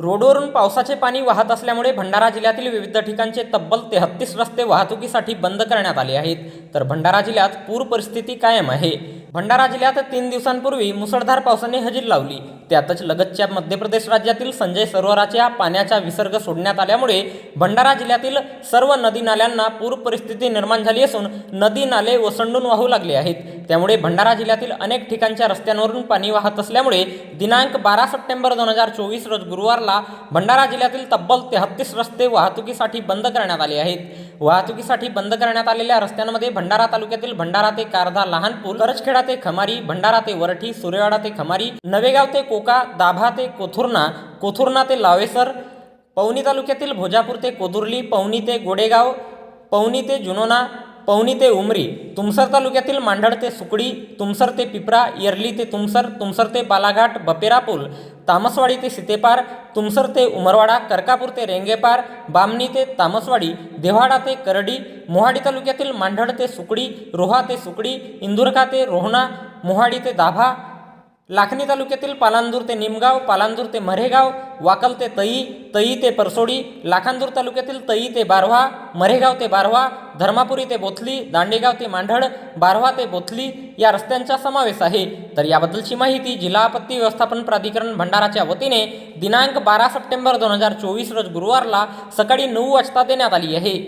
रोडवरून पावसाचे पाणी वाहत असल्यामुळे भंडारा जिल्ह्यातील विविध ठिकाणचे तब्बल तेहत्तीस रस्ते वाहतुकीसाठी बंद करण्यात आले आहेत. तर भंडारा जिल्ह्यात पूर परिस्थिती कायम आहे. भंडारा जिल्ह्यात तीन दिवसांपूर्वी मुसळधार पावसाने हजेरी लावली. त्यातच लगतच्या मध्य प्रदेश राज्यातील संजय सरोवराच्या पाण्याचा विसर्ग सोडण्यात आल्यामुळे भंडारा जिल्ह्यातील सर्व नदी नाल्यांना पूर परिस्थिती निर्माण झाली असून नदी नाले ओसंडून वाहू लागले आहेत. त्यामुळे भंडारा जिल्ह्यातील अनेक ठिकाणच्या रस्त्यांवरून पाणी वाहत असल्यामुळे दिनांक बारा सप्टेंबर दोन हजार चोवीस रोज गुरुवारला भंडारा जिल्ह्यातील तब्बल तेहत्तीस रस्ते वाहतुकीसाठी बंद करण्यात आले आहेत. वाहतुकीसाठी बंद करण्यात आलेल्या रस्त्यांमध्ये भंडारा तालुक्यातील भंडारा ते कारधा लहानपूर करजखेडा ते खमारी भंडारा ते वरठी सुरेवाडा ते खमारी नवेगाव ते कोका दाभा ते कोथुर्ना कोथुर्ना ते लावेसर पवनी तालुक्यातील भोजापूर ते कोदुर्ली पवनी ते गोडेगाव पवनी ते जुनोना पवनी ते उमरी तुमसर तालुक्यातील मांढळ ते सुकडी तुमसर ते पिपरा येरली ते तुमसर तुमसर ते बालाघाट बपेरापूल तामसवाडी ते सितेपार तुमसर ते उमरवाडा करकापूर ते रेंगेपार बामणी ते तामसवाडी देव्हाडा ते करडी मोहाडी तालुक्यातील मांढळ ते सुकडी रोहा ते सुकडी इंदुरका ते रोहणा मोहाडी ते दाभा लाखणी तालुक्यातील पालांदूर ते निमगाव पालांदूर ते मरेगाव वाकल ते तई तई ते परसोडी लाखांदूर तालुक्यातील तई ते बारव्हा मरेगाव ते बारव्हा धर्मापुरी ते बोथली दांडेगाव ते मांढळ बारव्हा ते बोथली या रस्त्यांचा समावेश आहे. तर याबद्दलची माहिती जिल्हा आपत्ती व्यवस्थापन प्राधिकरण भंडाराच्या वतीने दिनांक बारा सप्टेंबर दोन हजार चोवीस रोज गुरुवारला सकाळी नऊ वाजता देण्यात आली आहे.